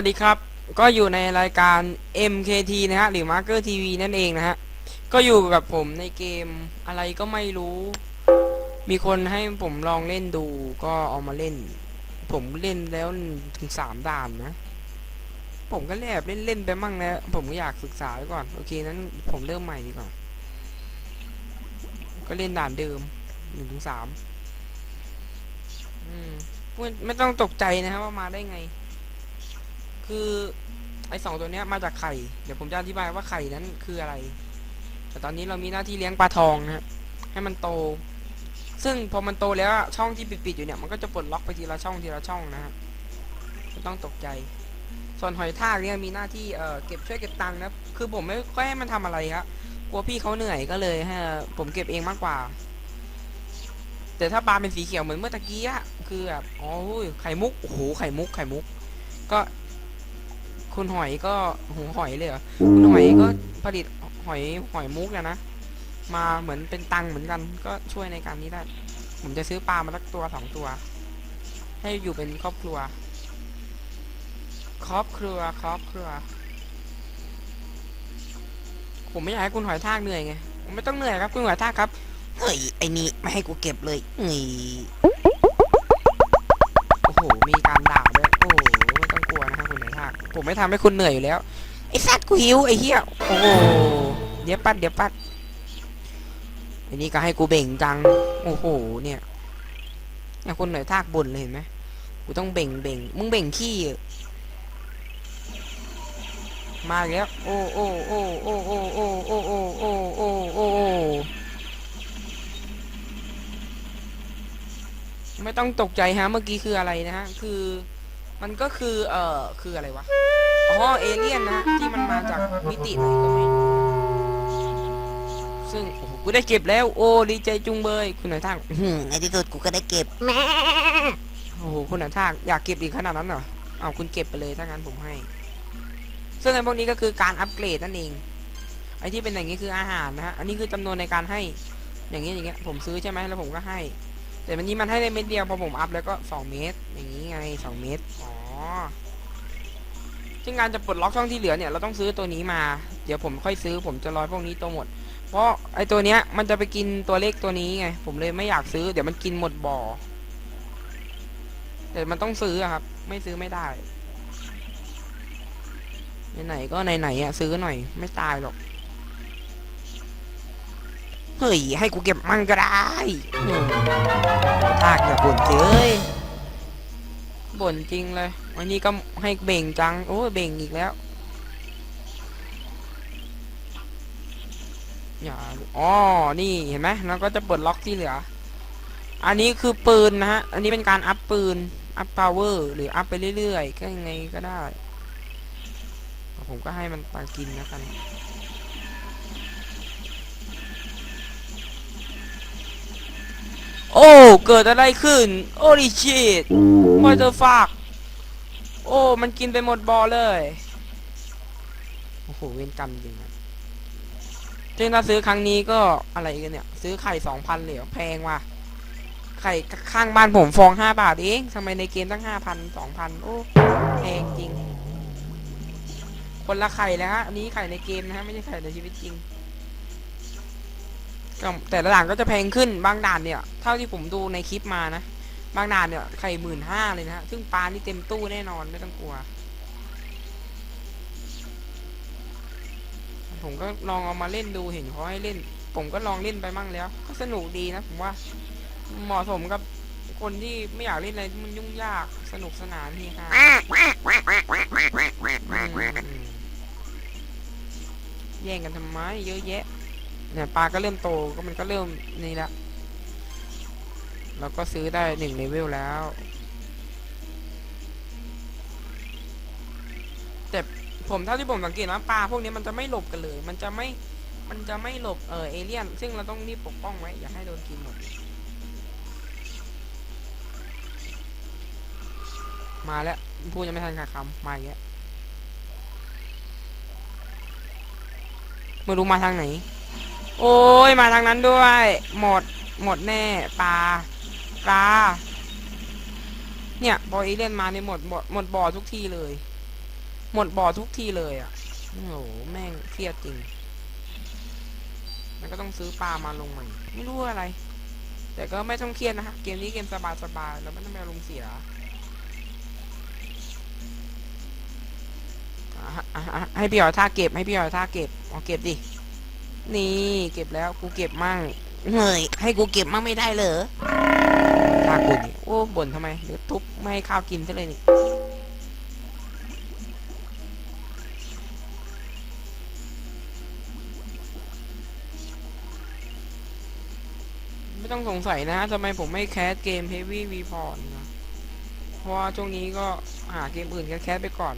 วัสดีครับ ก็อยู่ในรายการ MKT นะฮะ หรือ Marker TV นั่นเองนะฮะ ก็อยู่กับผมในเกมอะไรก็ไม่รู้ มีคนให้ผมลองเล่นดู ก็เอามาเล่น ผมเล่นแล้วถึงสามด่านนะ ผมก็แลบเล่นเล่นไปมั่งแล้ว ผมก็อยากศึกษาไว้ก่อน โอเค นั้นผมเริ่มใหม่ดีกว่า ก็เล่นด่านเดิมหนึ่งถึงสามอืมไม่ต้องตกใจนะครับว่ามาได้ไง คือไอสองตัวเนี้ยมาจากไข่ เดี๋ยวผมจะอธิบายว่าไข่นั้นคืออะไร แต่ตอนนี้เรามีหน้าที่เลี้ยงปลาทองนะฮะให้มันโต ซึ่งพอมันโตแล้วช่องที่ปิดๆอยู่เนี่ยมันก็จะปลดล็อกไปทีละช่องทีละช่องนะฮะไม่ต้องตกใจ ส่วนหอยทากเนี่ยมีหน้าที่เอ่อเก็บช่วยเก็บตังค์นะคือผมไม่ค่อยให้มันทำอะไรครับกลัวพี่เขาเหนื่อยก็เลยให้ผมเก็บเองมากกว่า แต่ถ้าปลาเป็นสีเขียวเหมือนเมื่อตะกี้อะคือแบบอ๋อหุยไข่มุกโอ้โหไข่มุกไข่มุก ก็ คุณหอยก็หูหอยเลยเหรอคุณหอยก็ผลิตหอยหอยมุกอะนะมาเหมือนเป็นตังค์เหมือนกันก็ช่วยในการนี้ได้ ผมจะซื้อปลามาสักตัวสองตัว ให้อยู่เป็นครอบครัว ครอบครัวครอบครัว ผมไม่อยากให้คุณหอยทากเหนื่อยไงผมไม่ต้องเหนื่อยครับ คุณหอยทากครับเฮ้ยไอ้นี่ไม่ให้กูเก็บเลยนี่โอ้โหมีการด่าด้วยโอ้ โหไม่ต้องกลัวนะครับคุณหอยทากผมไม่ทำให้คุณเหนื่อยอยู่แล้ว ไอ้สัตว์กูหิวไอ้เหี้ย โอ้โห เดี๋ยวปัดเดี๋ยวปัดอันนี้ก็ให้กูเบ่งจัง โอ้โห เนี่ยเนี่ยคุณหนื่อยทากบ่นเลยเห็นไหมกูต้องเบ่งเบ่งมึงเบ่งขี้มาแล้ว โอ้โอ้โอ้โอ้โอ้โอ้โอ้โอ้โอ้โอ้โอ้ไม่ต้องตกใจฮะ เมื่อกี้คืออะไรนะฮะ คือ มันก็คือเอ่อคืออะไรวะ อ๋อเอเลี่ยนนะฮะที่มันมาจากมิติไหนก็ไม่รู้ซึ่งโอ้โหกูได้เก็บแล้ว โอ้ดีใจจุงเบยคุณหน่อยทางอืมในที่สุดกูก็ได้เก็บโอ้โหคุณหน่อยทางอยากเก็บอีกขนาดนั้นเหรอเอาคุณเก็บไปเลยถ้างั้นผมให้ ซึ่งไอ้พวกนี้ก็คือการอัปเกรดนั่นเอง ไอ้ที่เป็นอย่างนี้คืออาหารนะฮะ อันนี้คือจำนวนในการให้ อย่างนี้อย่างเงี้ยผมซื้อใช่ไหมแล้วผมก็ให้ แต่วันนี้มันให้ได้เม็ดเดียวพอผมอัพแล้วก็สองเม็ดอย่างนี้ไงสองเม็ดอ๋อซึ่งการจะปลดล็อกช่องที่เหลือเนี่ยเราต้องซื้อตัวนี้มา เดี๋ยวผมค่อยซื้อผมจะรอยพวกนี้ตัวหมด เพราะไอตัวเนี้ยมันจะไปกินตัวเลขตัวนี้ไง ผมเลยไม่อยากซื้อเดี๋ยวมันกินหมดบ่อแต่มันต้องซื้อครับ ไม่ซื้อไม่ได้ไหนๆก็ไหนๆอะซื้อหน่อย ไม่ตายหรอก เฮ้ย ให้กูเก็บมั่งก็ได้อืมทากอย่าบ่นเจ้ยบ่นจริงเลย วันนี้ก็ให้เบ่งจัง โอ้ยเบ่งอีกแล้ว อย่า อ๋อ นี่เห็นไหมแล้วก็จะเปิดล็อกที่เหลือ อันนี้คือปืนนะฮะ อันนี้เป็นการอัพปืน อัพพาวเวอร์ หรืออัพไปเรื่อยๆ ก็ยังไงก็ได้ ผมก็ให้มันตากินแล้วกัน โอ้ เกิดอะไรขึ้น โอ้ดิชิตวอเตอร์ฟักโอ้ มันกินไปหมดบอเลย โอ้โห เวรกรรมจริงอะซึ่งถ้าซื้อครั้งนี้ก็อะไรกันเนี่ย ซื้อไข่สองพันเหรียญแพงว่ะ ไข่ข้างบ้านผมฟองห้าบาทเองทำไมในเกมตั้งห้าพันสองพันโอ้ แพงจริง คนละไข่แล้วฮะ อันนี้ไข่ในเกมนะฮะ ไม่ใช่ไข่ในชีวิตจริง ก็แต่ละด่านก็จะแพงขึ้นบางด่านเนี่ย เท่าที่ผมดูในคลิปมานะ บางด่านเนี่ยไข่หมื่นห้าเลยนะฮะซึ่งปลานี่เต็มตู้แน่นอนไม่ต้องกลัว ผมก็ลองเอามาเล่นดูเห็นเขาให้เล่น ผมก็ลองเล่นไปมั่งแล้ว ก็สนุกดีนะผมว่าเหมาะสมกับคนที่ไม่อยากเล่นอะไรที่มันยุ่งยากสนุกสนานเฮฮาอืมแย่งกันทำไมเยอะแยะ เนี่ยปลาก็เริ่มโตก็มันก็เริ่มนี่ละเราก็ซื้อได้หนึ่งเลเวลแล้ว แต่ผมเท่าที่ผมสังเกตนะปลาพวกนี้มันจะไม่หลบกันเลย มันจะไม่มันจะไม่หลบเออเอเลี่ยน ซึ่งเราต้องรีบปกป้องไว้ อย่าให้โดนกินหมด มาแล้วพูดยังไม่ทันขาดคำมาอีกแล้วไม่รู้มาทางไหน โอ้ยมาทางนั้นด้วย หมด หมดแน่ปลาปลาเนี่ยพอเอเล่นมาเนี่ยหมดหมดหมดบ่อทุกทีเลย หมดบ่อทุกทีเลยอะโอ้โหแม่งเครียดจริงมันก็ต้องซื้อปลามาลงใหม่ไม่รู้อะไร แต่ก็ไม่ต้องเครียดนะฮะเกมนี้เกมสบายๆแล้วไม่ต้องไปอารมณ์เสียล่ะให้พี่หอยท่าเก็บให้พี่หอยท่าเก็บเอาเก็บดิ นี่เก็บแล้วกูเก็บมั่งเฮ้ยให้กูเก็บมั่งไม่ได้เหรอท่ากูนี่โอ้บ่นทำไมเดี๋ยวทุบไม่ให้ข้าวกินซะเลยนี่ไม่ต้องสงสัยนะทำไมผมไม่แคสเกม Heavy v p o r t นะเพราะว่าช่วงนี้ก็หาเกมอื่นแคสไปก่อน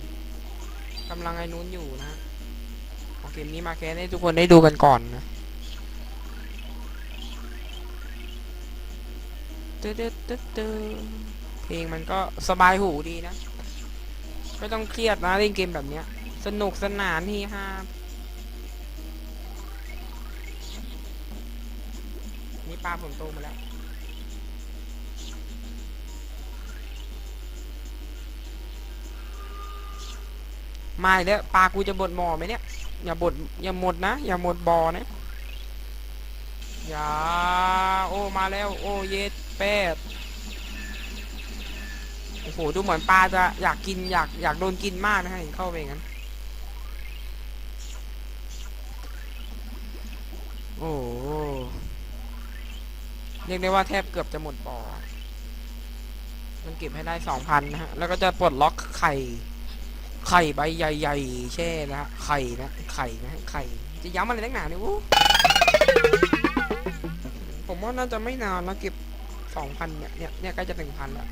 กำลังไอ้นู้นอยู่นะ เกมนี้มาแคสให้ทุกคนได้ดูกันก่อนนะตึ๊ดตึ๊ดตึ๊ดตึ๊ดเพลงมันก็สบายหูดีนะ ไม่ต้องเครียดนะเล่นเกมแบบเนี้ย สนุกสนานที่ฮานี่ปลาผมโตมาแล้ว ม่แล้วปลากูจะบดหมอไหมเนี่ย อย่าบดอย่าหมดนะ อย่าหมดบอนะอย่าโอ้มาแล้ว โอ้เย็ดแปดโอ้โหดูเหมือนปลาจะอยากกินอยากอยากโดนกินมากนะฮะเห็นเข้าไปอย่างนั้นโอ้เรียกได้ว่าแทบเกือบจะหมดบ่อมันเก็บให้ได้สองพันนะฮะ แล้วก็จะปลดล็อกไข่ ไข่ใบใหญ่ๆแช่นะฮะไข่นะไข่นะไข่จะย้ำอะไรนักหนาเนี่ยวู้ผมว่าน่าจะไม่นานแล้วเก็บสองพันเนี่ยเนี่ยเนี่ยใกล้จะหนึ่งพันแล้ว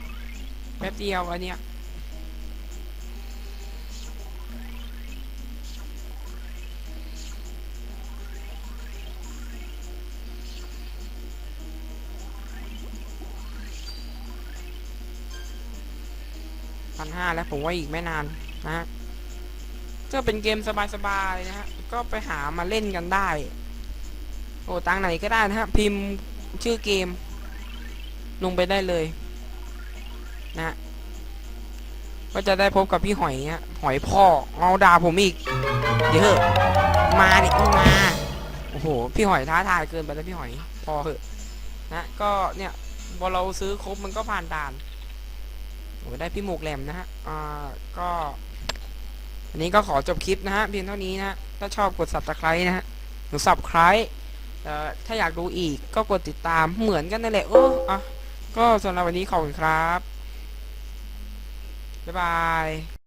แป๊บเดียวอันเนี้ยพันห้าแล้วผมว่าอีกไม่นาน นะฮะก็เป็นเกมสบายๆนะฮะก็ไปหามาเล่นกันได้ โอ้ตังไหนก็ได้นะฮะพิมพ์ชื่อเกม ลงไปได้เลย นะฮะก็จะได้พบกับพี่หอยฮะหอยพ่อเอาด่าผมอีกเดี๋ยวเถอะมาดิมาโอ้โหพี่หอยท้าทายเกินไปแล้วพี่หอยพอเหอะนะก็เนี่ยพอเราซื้อครบมันก็ผ่านด่านโอ้ได้พี่หมวกแหลมนะฮะอ่าก็ อันนี้ก็ขอจบคลิปนะฮะเพียงเท่านี้นะถ้าชอบกด subscribe นะฮะหรือ subscribe ออถ้าอยากดูอีกก็กดติดตามเหมือนกันนั่นแหละโอ้อะก็สำหรับวันนี้ขอบคุณครับ บ๊ายบาย